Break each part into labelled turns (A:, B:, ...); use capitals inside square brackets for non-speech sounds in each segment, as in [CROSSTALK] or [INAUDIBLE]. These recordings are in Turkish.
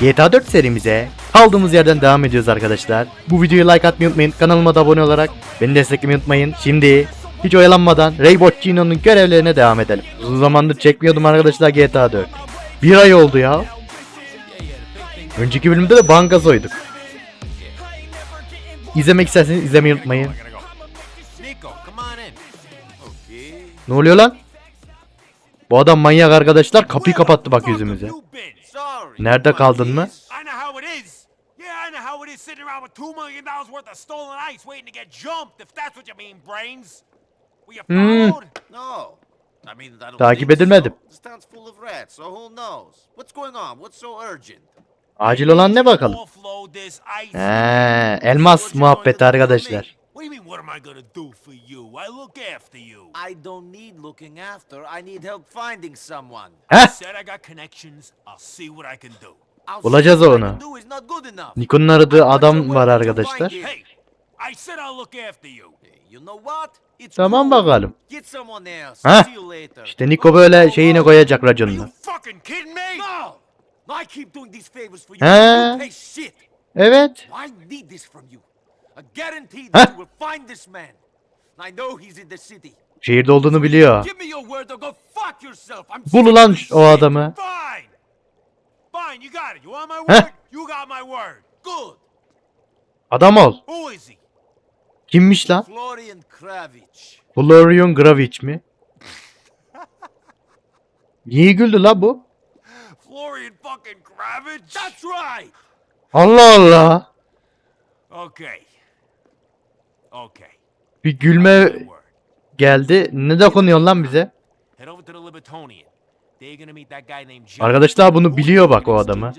A: GTA 4 serimize kaldığımız yerden devam ediyoruz arkadaşlar. Bu videoyu like atmayı unutmayın. Kanalıma da abone olarak beni desteklemeyi unutmayın. Şimdi hiç oyalanmadan Ray Boccino'nun görevlerine devam edelim. Uzun zamandır çekmiyordum arkadaşlar GTA 4. Bir ay oldu ya. Önceki bölümde de banka soyduk. İzlemek isterseniz izlemeyi unutmayın. Ne oluyor lan? Bu adam manyak arkadaşlar kapıyı kapattı bak yüzümüze. Nerede kaldın mı?
B: Yeah, I know how it is sitting around with two million dollars worth of stolen ice waiting to get jumped, if that's what you mean, brains. Were you
A: Hmm.
B: followed?
C: No. I mean, I don't
A: Takip edilmedim.
C: so. This town's full of rats, so who knows? What's going on? What's so urgent?
A: Acil olan ne bakalım? He, elmas muhabbeti arkadaşlar.
B: What am I gonna do for you? I look after you.
C: I don't need looking after. I need help finding someone.
A: Heh,
B: Said I got connections. I'll see what I can do.
C: I'll
A: Bulacağız
C: what I
A: onu.
C: do is not good enough.
A: Niko'nun aradığı adam var arkadaşlar.
B: Hey, I said I'll look after you.
C: You know what? It's
A: Tamam
C: cool.
A: bakalım.
C: Get someone else.
A: Heh.
C: See you later.
A: İşte Niko böyle şeyine koyacak
B: Are you
A: raconunu.
B: fucking kidding me?
C: No! I keep doing these favors for you. Pay shit.
A: Evet.
C: I need this from you. I guarantee that you will find this man. I know he's in the city.
A: Şehirde olduğunu biliyor.
C: Give me your word or go fuck yourself. I'm
A: Bul ulan o adamı.
B: Fine. Fine, you got it. You want my word? You got my word.
C: Good.
A: Adam ol.
B: Who is he?
A: Kimmiş lan?
C: Florian Kravich.
A: Florian Gravic mi? [LAUGHS] Niye güldü la bu?
B: Florian fucking Kravitz?
C: That's right.
A: Allah Allah.
B: Okay.
A: Bir gülme geldi. Ne dokunuyorsun lan bize? Arkadaşlar bunu biliyor bak o adamı.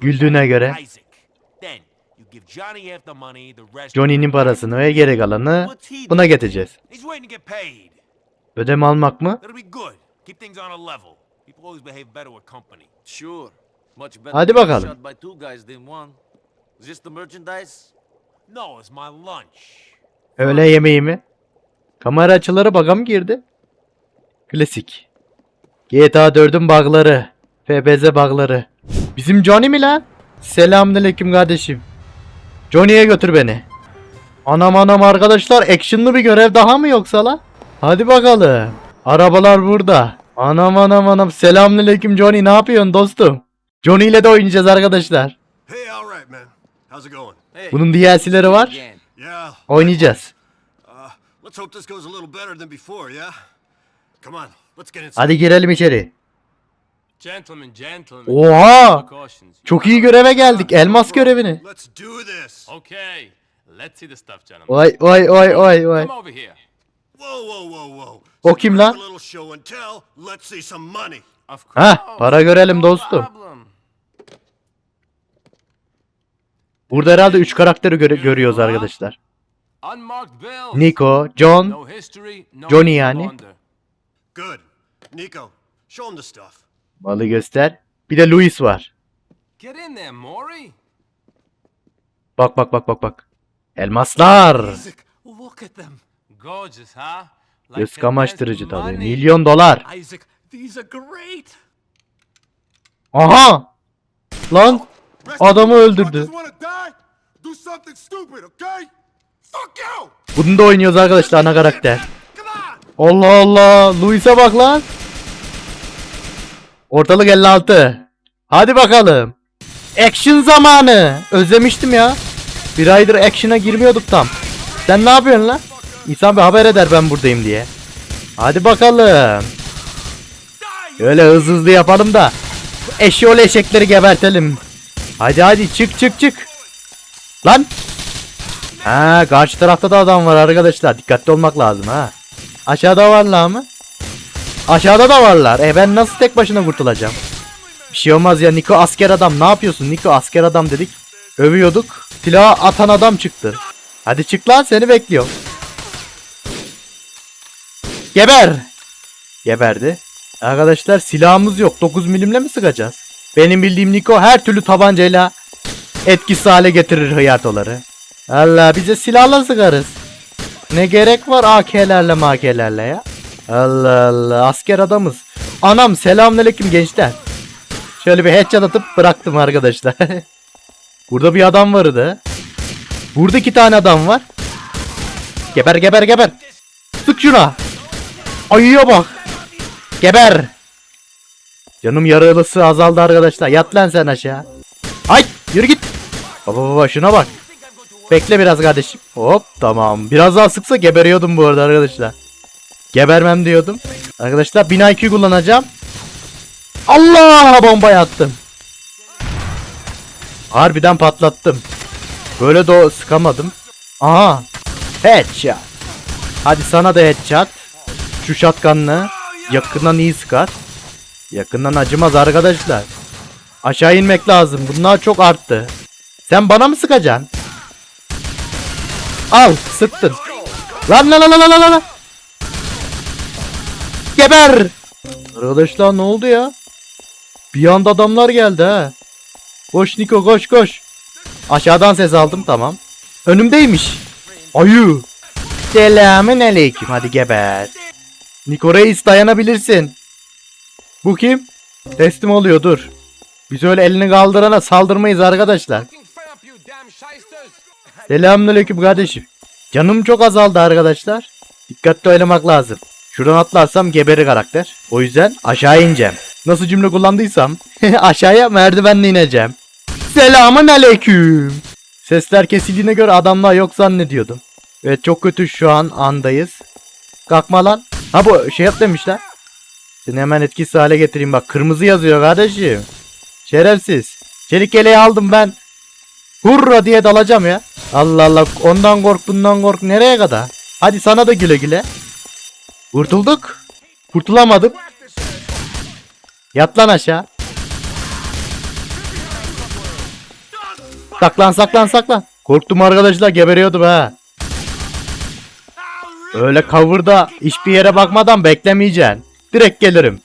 A: Güldüğüne göre. Johnny'nin parasını ve geri kalanı buna getireceğiz. Ödeme almak mı? Hadi bakalım.
B: No, it's my lunch.
A: Öğle yemeği mi? Kamera açıları baga mı girdi? Klasik. GTA 4'ün bug'ları. FBZ bug'ları. Bizim Johnny mi lan? Selamünaleyküm kardeşim. Johnny'ye götür beni. Anam anam arkadaşlar actionlı bir görev daha mı yoksa la? Hadi bakalım. Arabalar burada. Anam anam anam selamünaleyküm Johnny ne yapıyorsun dostum? Johnny ile de oynayacağız arkadaşlar.
D: Hey, all right, man. How's it going?
C: Hey.
A: Bunun DLC'leri var.
D: Yeah.
A: Oynayacağız.
D: Uh, let's hope this goes a little better than before, yeah? Come on, let's get inside.
A: Hadi girelim içeri.
E: Gentlemen, gentlemen.
A: Oha! Çok iyi göreve geldik. Elmas görevini.
D: Let's do this.
E: Okay, let's see the stuff, gentlemen.
A: Vay vay vay vay vay.
E: Come over here.
D: Whoa, whoa, whoa, whoa.
A: O kim lan?
D: A little show and tell. Let's see some money.
E: Of course.
A: Hah para görelim dostum.
E: problem.
A: Burada herhalde 3 karakteri göre- görüyoruz arkadaşlar. Nico, John, Johnny yani.
E: launder.
D: Good. Nico, show him the stuff.
A: malı göster. Bir de Louis var.
E: Get in there, Maury.
A: Bak bak bak bak bak. Elmaslar.
C: Look at them.
E: Gorgeous,
A: Göz kamaştırıcı tabii. Milyon dolar. Aha! Lan adamı öldürdü. Bunu da oynuyoruz arkadaşlar ana karakter. Allah Allah. Louis'e bak lan. Ortalık 56. Hadi bakalım. Action zamanı. Özlemiştim ya. Bir aydır action'a girmiyorduk tam. Sen ne yapıyorsun lan? İnsan bir haber eder ben buradayım diye. Hadi bakalım. Öyle hızlı hızlı yapalım da. Bu eşyol eşekleri gebertelim. Hadi hadi çık çık çık. Lan. Ha karşı tarafta da adam var arkadaşlar. Dikkatli olmak lazım ha. Aşağıda varlar mı? Aşağıda da varlar. E ben nasıl tek başına kurtulacağım? Bir şey olmaz ya Niko asker adam ne yapıyorsun Niko asker adam dedik. Övüyorduk. Silahı atan adam çıktı. Hadi çık lan seni bekliyorum. Geber. Geberdi. Arkadaşlar silahımız yok. 9 milimle mi sıkacağız? Benim bildiğim Niko her türlü tabancayla etkisiz hale getirir hıyartoları. Allah bize silahla sıkarız. Ne gerek var AK'lerle makelerle ya? Allah Allah asker adamız. Anam selamünaleyküm gençler. Şöyle bir headshot atıp bıraktım arkadaşlar. [LAUGHS] Burada bir adam vardı. Burada iki tane adam var. Geber geber geber. Sık şuna. Ayıya bak. Geber. Canım yarılısı azaldı arkadaşlar. Yat lan sen aşağı. Ay yürü git. Baba baba şuna bak. Bekle biraz kardeşim. Hop tamam. Biraz daha sıksa geberiyordum bu arada arkadaşlar. Gebermem diyordum. Arkadaşlar 1000 IQ kullanacağım. Allah bombayı attım. Harbiden patlattım. Böyle de sıkamadım. Aha. Headshot. Hadi sana da headshot. Şu shotgun'lı. Yakından iyi sıkar. Yakından acımaz arkadaşlar. Aşağı inmek lazım. Bunlar çok arttı. Sen bana mı sıkacaksın? Al sıktın. Lan lan lan lan lan lan. Geber. Arkadaşlar ne oldu ya? Bir anda adamlar geldi ha. Koş Niko koş koş. Aşağıdan ses aldım tamam. Önümdeymiş. Ayı. Selamün aleyküm hadi geber. Niko dayanabilirsin. Bu kim? Teslim oluyor dur. Biz öyle elini kaldırana saldırmayız arkadaşlar. Selamünaleyküm kardeşim. Canım çok azaldı arkadaşlar. Dikkatli oynamak lazım. Şuradan atlarsam geberi karakter. O yüzden aşağı ineceğim. Nasıl cümle kullandıysam [LAUGHS] aşağıya merdivenle ineceğim. Selamun aleyküm. Sesler kesildiğine göre adamlar yok zannediyordum. Evet çok kötü şu an andayız. Kalkma lan. Ha bu şey yap demişler. Seni hemen etkisiz hale getireyim bak. Kırmızı yazıyor kardeşim. Şerefsiz. Çelik yeleği aldım ben. Hurra diye dalacağım ya. Allah Allah ondan kork bundan kork nereye kadar? Hadi sana da güle güle. Kurtulduk. Kurtulamadım. Yat lan aşağı. Saklan saklan saklan. Korktum arkadaşlar geberiyordum ha. Öyle cover'da hiçbir yere bakmadan beklemeyeceksin. Direkt gelirim.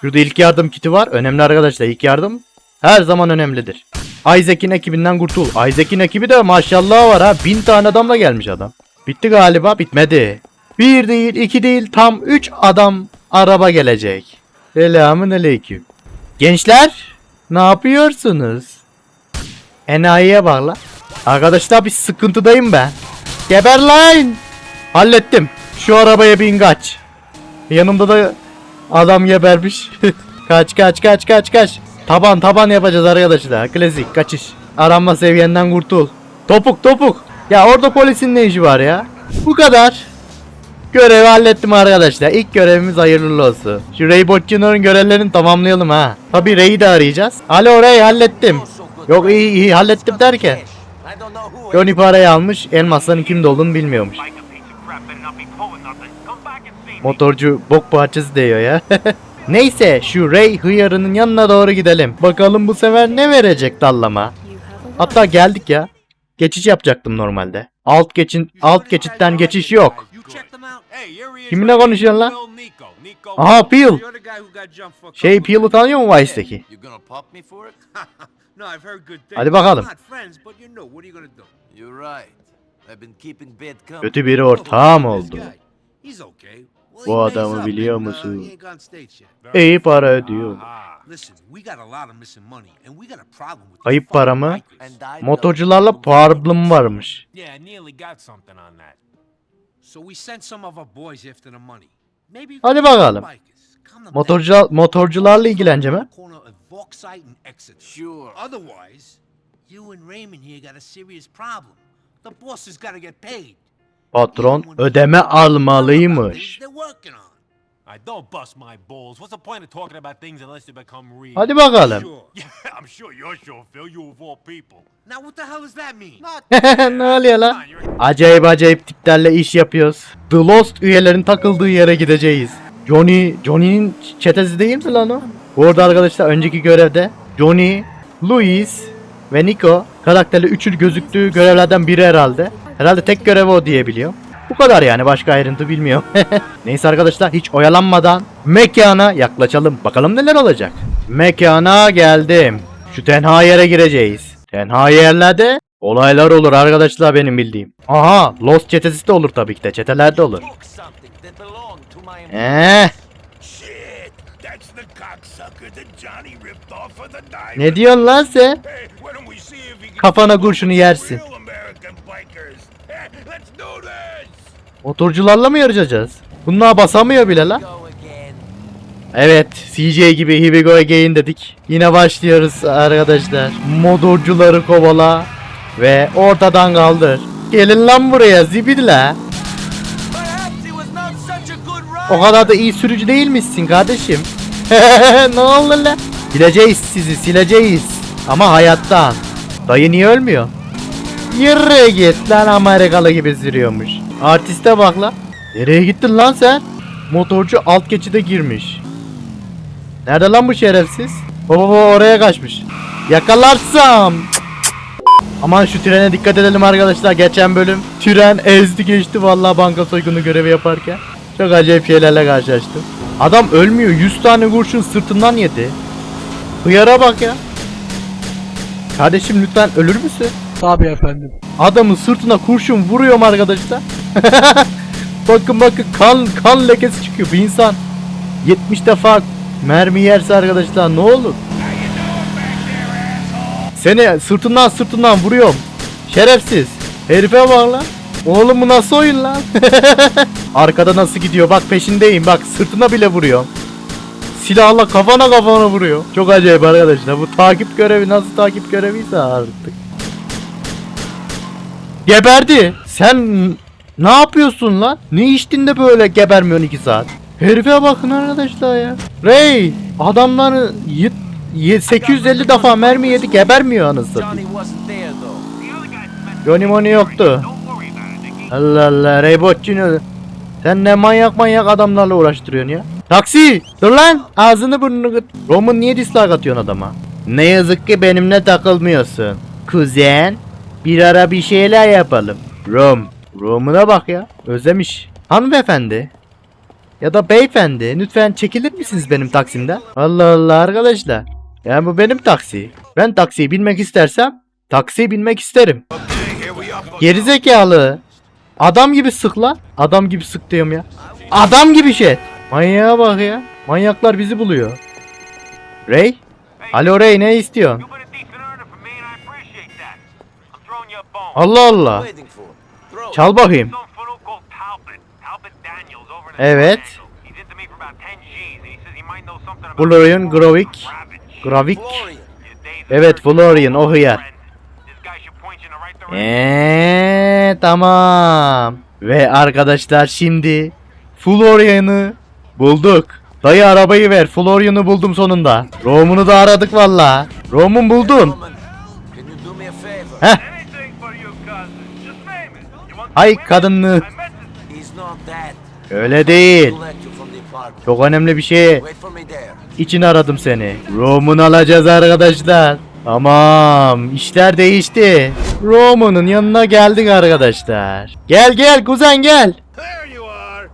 A: Şurada ilk yardım kiti var. Önemli arkadaşlar ilk yardım her zaman önemlidir. Isaac'in ekibinden kurtul. Isaac'in ekibi de maşallah var ha. Bin tane adamla gelmiş adam. Bitti galiba bitmedi. Bir değil iki değil tam üç adam araba gelecek. Selamun aleyküm. Gençler ne yapıyorsunuz? Enayiye bak. Arkadaşlar bir sıkıntıdayım ben. Geber lan. Hallettim. Şu arabaya bin kaç. Yanımda da adam gebermiş. [LAUGHS] kaç kaç kaç kaç kaç. Taban taban yapacağız arkadaşlar. Klasik kaçış. Aranma seviyenden kurtul. Topuk topuk. Ya orada polisin ne işi var ya? Bu kadar. Görevi hallettim arkadaşlar. İlk görevimiz hayırlı olsun. Şu Ray Botçu'nun görevlerini tamamlayalım ha. Tabi Ray'i de arayacağız. Alo Ray hallettim. Yok iyi iyi hallettim derken. Johnny parayı almış. Elmasların kimde olduğunu bilmiyormuş.
B: Like a piece of crap better not be pulling nothing. Come back and see me.
A: Motorcu bok parçası diyor ya. [LAUGHS] Neyse şu Ray hıyarının yanına doğru gidelim. Bakalım bu sefer ne verecek dallama. Hatta geldik ya. Geçiş yapacaktım normalde. Alt geçin alt geçitten geçiş yok. Kiminle konuşuyorsun lan? Aha Peel. Şey Peel'ı tanıyor mu Vice'deki? Hadi bakalım. Kötü biri ortağım oldu. Bu adamı biliyor musun? İyi para ödüyor.
B: Aha. Listen, we got a lot of missing money, and we got a problem with
A: Kayıp
B: the
A: para mı? Motorcularla problem varmış. Hadi bakalım. Motorcu motorcularla ilgileneceğim ha.
B: Otherwise, you and Raymond here got a serious problem. The boss has got to get paid.
A: Patron ödeme almalıymış. Hadi bakalım. [LAUGHS] [LAUGHS] Ne oluyor lan? Acayip acayip tiplerle iş yapıyoruz. The Lost üyelerin takıldığı yere gideceğiz. Johnny, Johnny'nin çetesi değil mi lan o? Bu arada arkadaşlar önceki görevde Johnny, Louis ve Nico karakterli üçü gözüktüğü görevlerden biri herhalde. Herhalde tek görevi o diyebiliyor. Bu kadar yani başka ayrıntı bilmiyorum. [LAUGHS] Neyse arkadaşlar hiç oyalanmadan mekana yaklaşalım. Bakalım neler olacak. Mekana geldim. Şu tenha yere gireceğiz. Tenha yerlerde olaylar olur arkadaşlar benim bildiğim. Aha Lost çetesi de olur tabii ki de çetelerde olur. Eee
B: cocksuckers
A: Ne diyorsun lan sen? Kafana kurşunu yersin. Motorcularla mı yarışacağız? Bunlar basamıyor bile lan. Evet, CJ gibi here we go again dedik. Yine başlıyoruz arkadaşlar. Motorcuları kovala ve ortadan kaldır. Gelin lan buraya zibidle. O kadar da iyi sürücü değilmişsin kardeşim. [LAUGHS] ne oldu lan? Sileceğiz sizi sileceğiz. Ama hayattan. Dayı niye ölmüyor? Yürü git lan Amerikalı gibi sürüyormuş. Artiste bak lan. Nereye gittin lan sen? Motorcu alt geçide girmiş. Nerede lan bu şerefsiz? Baba baba oraya kaçmış. Yakalarsam. Aman şu trene dikkat edelim arkadaşlar. Geçen bölüm tren ezdi geçti vallahi banka soygunu görevi yaparken. Çok acayip şeylerle karşılaştım. Adam ölmüyor. 100 tane kurşun sırtından yedi. Hıyara bak ya. Kardeşim lütfen ölür müsün?
F: Tabii efendim.
A: Adamın sırtına kurşun vuruyorum arkadaşlar. [LAUGHS] bakın bakın kan kan lekesi çıkıyor. Bir insan 70 defa mermi yerse arkadaşlar ne olur? Seni sırtından sırtından vuruyorum. Şerefsiz. Herife bak lan. Oğlum bu nasıl oyun lan? [LAUGHS] Arkada nasıl gidiyor? Bak peşindeyim. Bak sırtına bile vuruyor. Silahla kafana kafana vuruyor. Çok acayip arkadaşlar. Bu takip görevi nasıl takip göreviyse artık. Geberdi. Sen ne yapıyorsun lan? Ne içtin de böyle gebermiyorsun 2 saat? Herife bakın arkadaşlar ya. Ray adamları yet- ye- 850 defa mermi yedi gebermiyor anasını. Johnny Money yoktu. Allah Allah Ray Botçino. Sen ne manyak manyak adamlarla uğraştırıyorsun ya. Taksi! Dur lan! Ağzını burnunu kıt. Roman niye dislike atıyorsun adama? Ne yazık ki benimle takılmıyorsun. Kuzen. Bir ara bir şeyler yapalım. Rom. Rom'una bak ya. Özlemiş. Hanımefendi. Ya da beyefendi. Lütfen çekilir misiniz benim taksimden? Allah Allah arkadaşlar. Yani bu benim taksi. Ben taksiye binmek istersem taksiye binmek isterim. Gerizekalı. Adam gibi sık lan. Adam gibi sık diyorum ya. Adam gibi şey. Manyağa bak ya. Manyaklar bizi buluyor. Ray? Alo Ray ne istiyorsun? Allah Allah. Çal bakayım. Evet.
B: Triangle. He's into me for about 10 G's and he says he might know something about
A: Florian Grovik. Gravik. Evet Florian o hıyar. Eee tamam. Ve arkadaşlar şimdi Florian'ı bulduk. Dayı arabayı ver. Florian'ı buldum sonunda. Rom'unu da aradık valla. Rom'un buldum. Heh.
B: Anything for you, cousin. Just famous. You want
A: Ay
B: some
A: kadınlı.
B: I met this
E: He's not that.
A: Öyle değil. Çok önemli bir şey. İçin aradım seni. Rom'un alacağız arkadaşlar. Tamam işler değişti. Roma'nın yanına geldik arkadaşlar. Gel gel kuzen gel.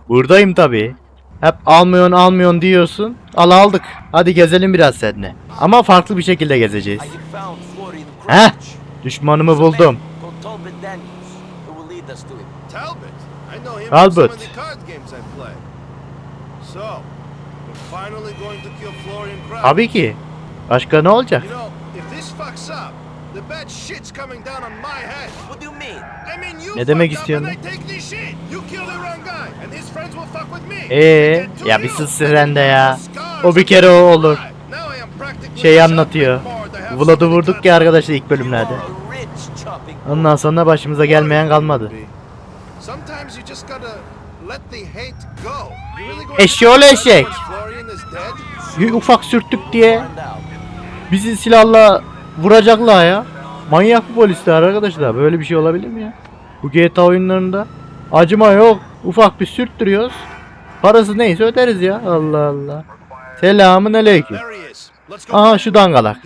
A: Buradayım tabi. Hep almıyorsun almıyorsun diyorsun. Al aldık. Hadi gezelim biraz seninle. Ama farklı bir şekilde gezeceğiz. Heh. Düşmanımı buldum.
D: Kraut.
A: Tabii ki. Başka ne olacak? Ne demek istiyorsun? Ee, ya bir sus sen de ya. O bir kere o olur. Şey anlatıyor. Vlad'ı vurduk ya arkadaşlar ilk bölümlerde. Ondan sonra başımıza gelmeyen kalmadı.
D: Sometimes you just gotta let the hate go.
A: Eşşoğlu eşek. Bir ufak sürttük diye bizi silahla vuracaklar ya. Manyak bir polisler arkadaşlar. Böyle bir şey olabilir mi ya? Bu GTA oyunlarında acıma yok. Ufak bir sürttürüyoruz. Parası neyse öderiz ya. Allah Allah. Selamun aleyküm. Aha şu dangalak.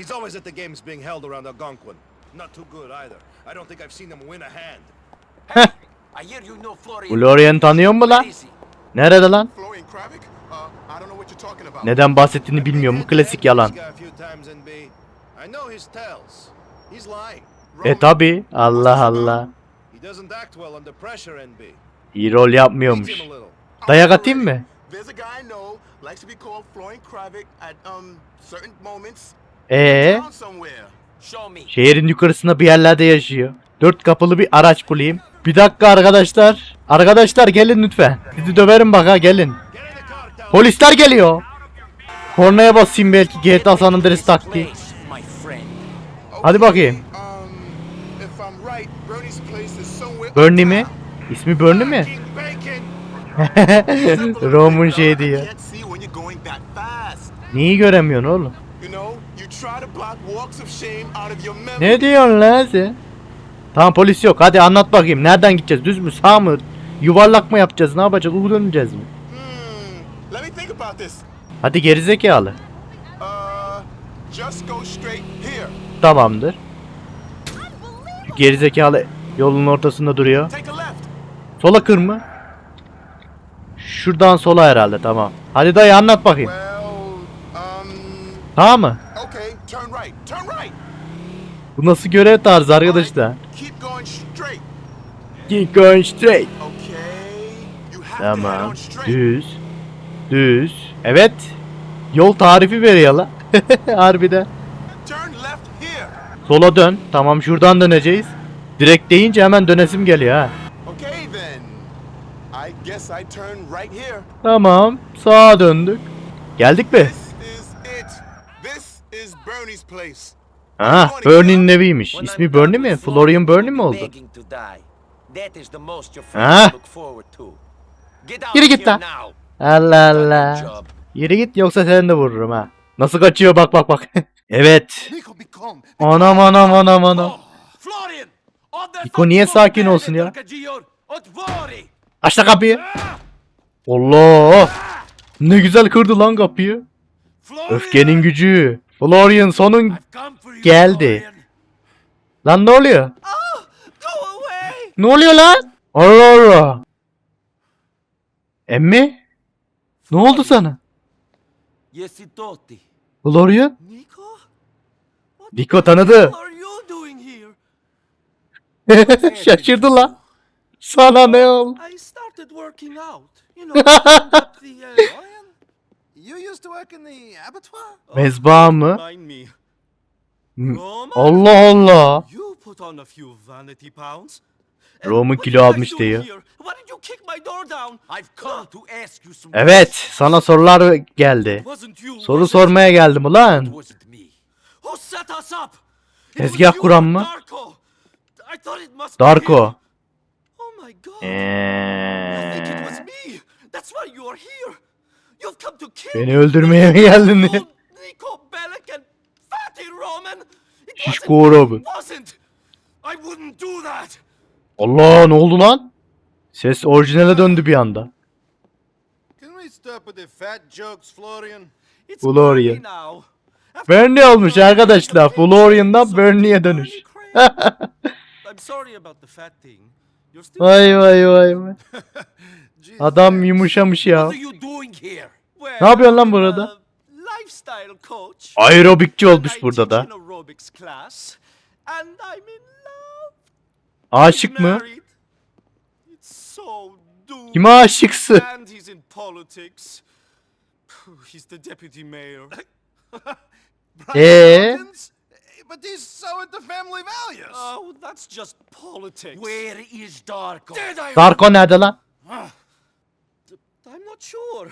E: Florian
A: tanıyor mu lan? Nerede lan?
G: Uh.
A: Neden bahsettiğini bilmiyorum. Bu klasik yalan. E tabi. Allah Allah. İyi rol yapmıyormuş. Dayak atayım mı?
G: There's a guy I know likes to be called Florian Kravik at um certain moments.
A: Ee, şehrin yukarısında bir yerlerde yaşıyor. Dört kapılı bir araç bulayım. Bir dakika arkadaşlar. Arkadaşlar gelin lütfen. Sizi döverim bak ha gelin. Polisler geliyor. Kornaya basayım belki GTA San Andreas taktiği. Hadi bakayım. Bernie mi? İsmi Bernie mi?
G: Going that fast.
A: Neyi göremiyorsun oğlum? Ne diyorsun lan sen? Tamam polis yok. Hadi anlat bakayım. Nereden gideceğiz? Düz mü? Sağ mı? Yuvarlak mı yapacağız? Ne yapacağız? U döneceğiz mi?
G: Hmm, let me think about this.
A: Hadi gerizekalı.
G: Uh, just go straight here.
A: Tamamdır. Gerizekalı yolun ortasında duruyor. Sola kır mı? Şuradan sola herhalde tamam. Hadi dayı anlat bakayım.
G: Well, um,
A: Tamam mı? Bu nasıl görev tarzı arkadaşlar?
G: Keep going straight.
A: Tamam. Düz. Düz. Evet. Yol tarifi veriyor la. [LAUGHS] Harbiden.
G: Turn left here.
A: Sola dön. Tamam şuradan döneceğiz. Direkt deyince hemen dönesim geliyor ha.
G: Okay then. I guess I turn right here.
A: Tamam. Sağa döndük. Geldik mi?
G: This is it. This is Bernie's place.
A: Ha, Bernie'nin eviymiş. İsmi Bernie mi? Florian Bernie mi oldu?
E: That is the most your
A: Ah.
E: friends look forward to. Get out
A: Yürü git
E: here
A: lan.
E: now.
A: Allah Allah. Yürü git yoksa seni de vururum ha. Nasıl kaçıyor bak bak bak. [LAUGHS] evet.
G: Nico, be calm.
A: Anam anam anam anam.
B: Oh, Florian!
A: Niko niye sakin olsun ya? Aç da kapıyı. Allah. Ne güzel kırdı lan kapıyı. Öfkenin gücü. Florian sonun geldi. Lan ne oluyor? Ne oluyor lan? Allah Allah. Emmi? Ne oldu sana?
E: Yesitotti.
A: Florian?
E: Nico?
A: Niko tanıdı. [LAUGHS]
E: are you doing here? [LAUGHS]
A: Şaşırdı lan. Sana ne oldu?
E: I started working out. You know, [LAUGHS] up the
C: You used to work in the abattoir?
A: Mezba mı?
F: Mind me.
A: M-
F: Roman,
A: Allah Allah.
F: you put on a few vanity pounds.
A: Roman kilo almış diyor. Evet, sana sorular geldi. Soru sormaya geldim ulan.
F: It
A: Tezgah kuran mı?
F: Darko. Oh
A: Eee.
F: kill
A: Beni
F: me.
A: öldürmeye mi geldin diye. Şişko.
F: I wouldn't do that.
A: Allah ne oldu lan? Ses orijinale döndü bir anda.
D: Florian?
F: Bernie
A: olmuş arkadaşlar. Florian'dan Bernie'ye dönüş. Vay vay vay vay. [LAUGHS] Adam yumuşamış ya. Ne yapıyorsun lan burada? Aerobikçi olmuş burada da.
F: in aerobics class. And I'm in love.
A: Aşık mı? Kime aşıksın?
F: And he's in politics. He's the deputy mayor. [LAUGHS]
A: Ee?
D: But he's so into family values.
F: Oh, that's just politics.
E: Where is Darko?
F: I?
A: Darko nerede lan?
F: I'm not sure.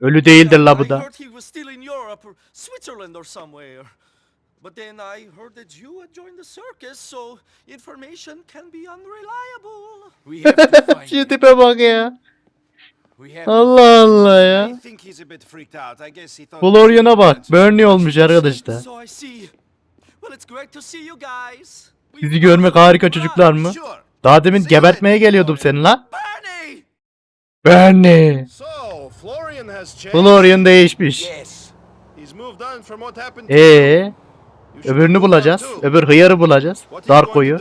A: Ölü değildir la bu
F: I
A: da.
F: heard he was still in Europe or Switzerland or somewhere. But then I heard that you had joined the circus, so information can be unreliable.
E: We have to [LAUGHS] find
A: Şu
E: him.
A: tipe bak ya.
E: We have to
A: Allah Allah ya.
C: I think he's a bit freaked out. I guess he thought.
A: Florian'a bak. Bernie olmuş arkadaşlar.
F: So I see. Well, it's great to see you guys. We
A: Sizi görmek harika çocuklar mı?
D: Sure.
A: Daha demin gebertmeye geliyordum seni lan.
F: Bernie!
A: Bernie.
D: So, Florian has changed.
A: Florian değişmiş.
E: Yes.
D: He's moved on from what happened to
A: Ee, öbürünü bulacağız. Öbür hıyarı bulacağız. Darko'yu.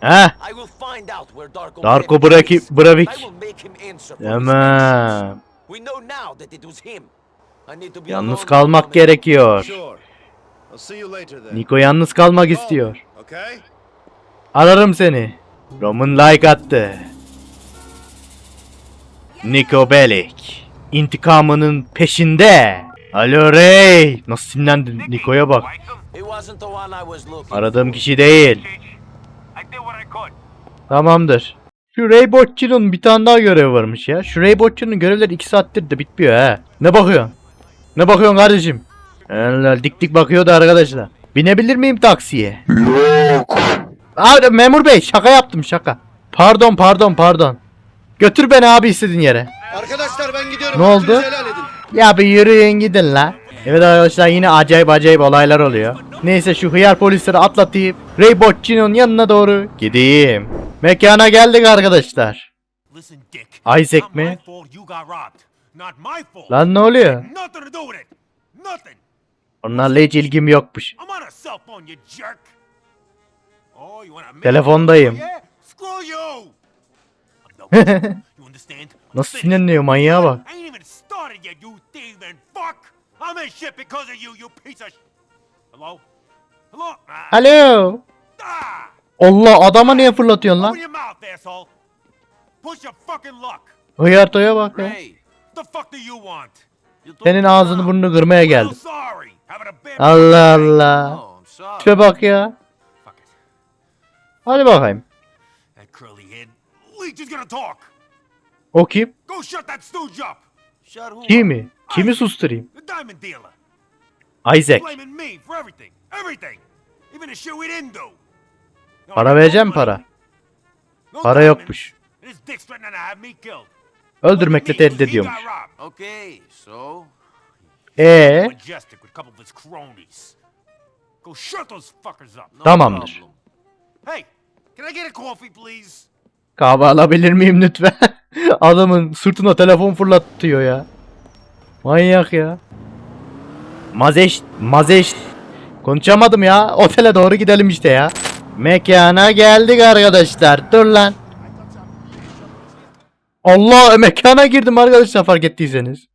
A: Heh.
E: I will find out where Darko
A: Braki-
E: his
A: Tamam. Yalnız kalmak gerekiyor. Niko yalnız kalmak istiyor. Ararım seni. Roman like attı. Niko Bellic. İntikamının peşinde. Alo Ray. Nasıl sinirlendi Niko'ya bak. Aradığım kişi değil. Tamamdır. Şu Ray Botçu'nun bir tane daha görevi varmış ya. Şu Ray Botçu'nun görevleri 2 saattir de bitmiyor ha. Ne bakıyorsun? Ne bakıyorsun kardeşim? Allah dik dik bakıyordu arkadaşlar. Binebilir miyim taksiye? Yok. Abi memur bey şaka yaptım şaka. Pardon pardon pardon. Götür beni abi istediğin yere.
D: Arkadaşlar ben gidiyorum.
A: Ne oldu? Ya bir yürüyün gidin la. Evet arkadaşlar yine acayip acayip olaylar oluyor. Neyse şu hıyar polisleri atlatayım. Ray Botçino'nun yanına doğru gideyim. Mekana geldik arkadaşlar. Isaac mi? Lan ne oluyor? Onlarla hiç ilgim yokmuş.
B: Oh,
A: Telefondayım. [LAUGHS] Nasıl sinirleniyor manyağa bak.
B: Started yet, you thieving fuck. I'm in shit because of you, you piece of sh- Hello? Hello? Ah.
A: Alo.
B: ah.
A: Allah adama niye fırlatıyorsun lan?
B: Open your mouth, asshole. Push your fucking luck.
A: Hıyartoya bak ya.
B: The fuck do you want?
E: you
A: Senin ağzını
E: wrong.
A: burnunu kırmaya
B: I'm
A: geldim.
B: sorry. Having a bad
A: Allah Allah.
C: Oh, I'm sorry.
A: Tipe bak ya.
B: Fuck it.
A: Hadi bakayım.
B: That curly head leech is gonna talk.
A: O kim?
B: Go shut that stooge up.
A: Kimi? Kimi susturayım? Isaac. Para vereceğim para. Para yokmuş. Öldürmekle
B: Me,
A: tehdit ediyormuş. Ee, Tamamdır. kahve alabilir miyim lütfen? [LAUGHS] [LAUGHS] Adamın sırtına telefon fırlatıyor ya. Manyak ya. Mazeş, mazeş. Konuşamadım ya. Otele doğru gidelim işte ya. Mekana geldik arkadaşlar. Dur lan. Allah mekana girdim arkadaşlar fark ettiyseniz.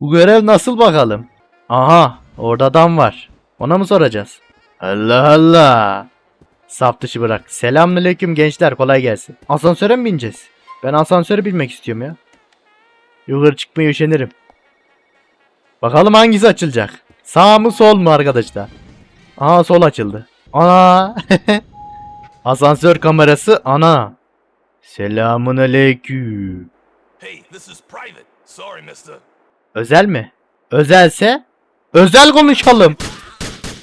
A: Bu görev nasıl bakalım? Aha orada adam var. Ona mı soracağız? Allah Allah. Saf dışı bırak. Selamünaleyküm gençler kolay gelsin. Asansöre mi bineceğiz? Ben asansöre binmek istiyorum ya. Yukarı çıkmaya üşenirim. Bakalım hangisi açılacak. Sağ mı sol mu arkadaşlar? Aa sol açıldı. Ana. [LAUGHS] Asansör kamerası ana. Selamun aleyküm.
H: Hey, this is private. Sorry, mister.
A: Özel mi? Özelse özel konuşalım.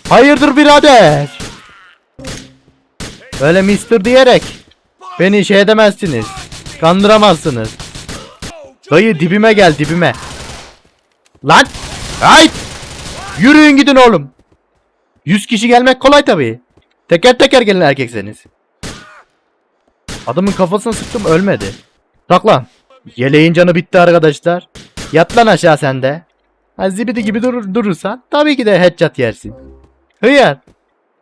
A: Hayırdır birader? Böyle mister diyerek beni şey edemezsiniz. Kandıramazsınız. Dayı dibime gel dibime. Lan! Hayt! Yürüyün gidin oğlum. 100 kişi gelmek kolay tabii. Teker teker gelin erkekseniz. Adamın kafasına sıktım ölmedi. Tak lan. Yeleğin canı bitti arkadaşlar. Yat lan aşağı sen de. Ha, zibidi gibi durur, durursan tabii ki de headshot yersin. Hıyar.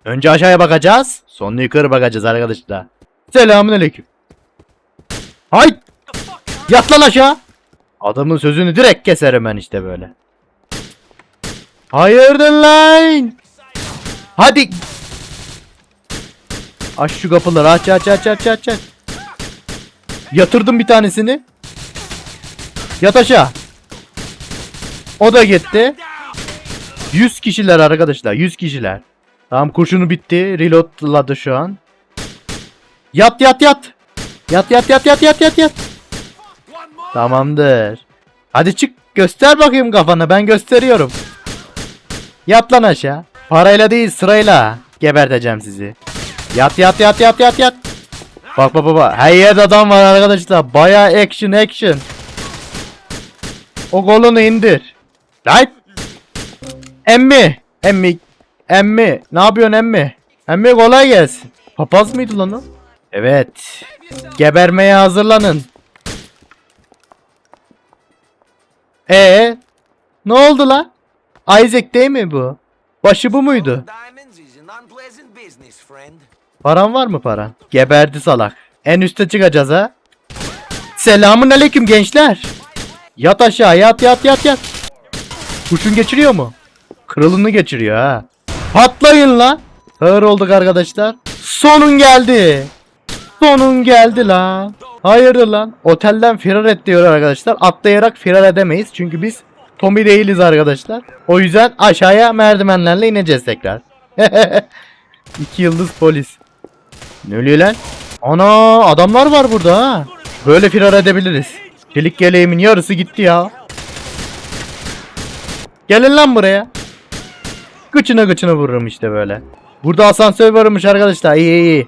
A: Önce aşağıya bakacağız. Sonra yukarı bakacağız arkadaşlar. Selamun aleyküm. Hay! Yat lan aşağı. Adamın sözünü direkt keserim ben işte böyle. Hayırdır lan? Hadi. Aç şu kapıları aç aç aç aç aç aç. Yatırdım bir tanesini. Yat aşağı. O da gitti. 100 kişiler arkadaşlar 100 kişiler. Tamam kurşunu bitti. Reloadladı şu an. Yat yat yat. Yat yat yat yat yat yat yat. Tamamdır. Hadi çık göster bakayım kafana ben gösteriyorum. Yat lan aşağı. Parayla değil sırayla. Geberteceğim sizi. Yat yat yat yat yat yat. Bak bak bak. Her yerde adam var arkadaşlar. Baya action action. O golunu indir. Lan. Emmi. Emmi. Emmi. Ne yapıyorsun emmi? Emmi kolay gelsin. Papaz mıydı lan o? Evet. Gebermeye hazırlanın. Ee, ne oldu lan? Isaac değil mi bu? Başı bu muydu? Paran var mı paran? Geberdi salak. En üste çıkacağız ha. Selamun aleyküm gençler. Yat aşağı yat yat yat yat. Kurşun geçiriyor mu? Kralını geçiriyor ha. Patlayın la. Sağır olduk arkadaşlar. Sonun geldi. Sonun geldi lan. Hayırdır lan? Otelden firar et diyor arkadaşlar. Atlayarak firar edemeyiz. Çünkü biz Tommy değiliz arkadaşlar. O yüzden aşağıya merdivenlerle ineceğiz tekrar. [LAUGHS] İki yıldız polis. Ne oluyor lan? Ana adamlar var burada ha. Böyle firar edebiliriz. Çelik yeleğimin yarısı gitti ya. Gelin lan buraya. Gıçına gıçına vururum işte böyle. Burada asansör varmış arkadaşlar. İyi iyi.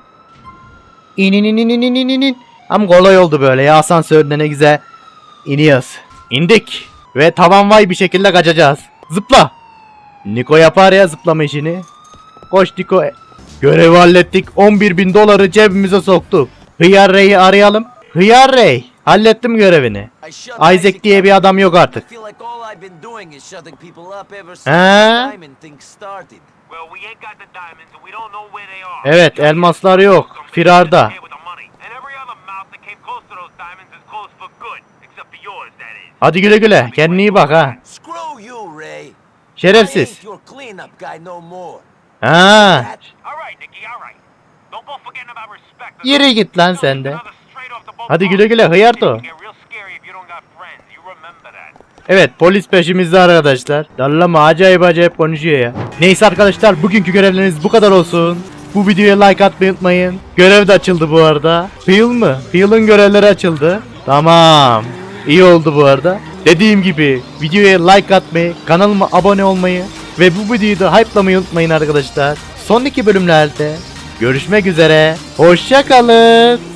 A: İnin inin inin inin inin. Ama kolay oldu böyle ya asansörde ne güzel. İniyoruz. İndik. Ve tavan vay bir şekilde kaçacağız. Zıpla. Niko yapar ya zıplama işini. Koş Niko. Görevi hallettik. 11 bin doları cebimize soktuk. Hıyar Rey'i arayalım. Hıyar Rey. Hallettim görevini. Isaac diye bir adam yok artık.
B: He?
A: Evet elmaslar yok. Firarda. Hadi güle güle. Kendine iyi bak ha. Şerefsiz. Ha. Yere git lan sen de. Hadi güle güle hıyarto. Evet polis peşimizde arkadaşlar. Dallama acayip acayip konuşuyor ya. Neyse arkadaşlar bugünkü görevleriniz bu kadar olsun. Bu videoya like atmayı unutmayın. Görev de açıldı bu arada. Peel mı? Peel'ın görevleri açıldı. Tamam. İyi oldu bu arada. Dediğim gibi videoya like atmayı, kanalıma abone olmayı ve bu videoyu da hype'lamayı unutmayın arkadaşlar. Son iki bölümlerde görüşmek üzere. Hoşçakalın.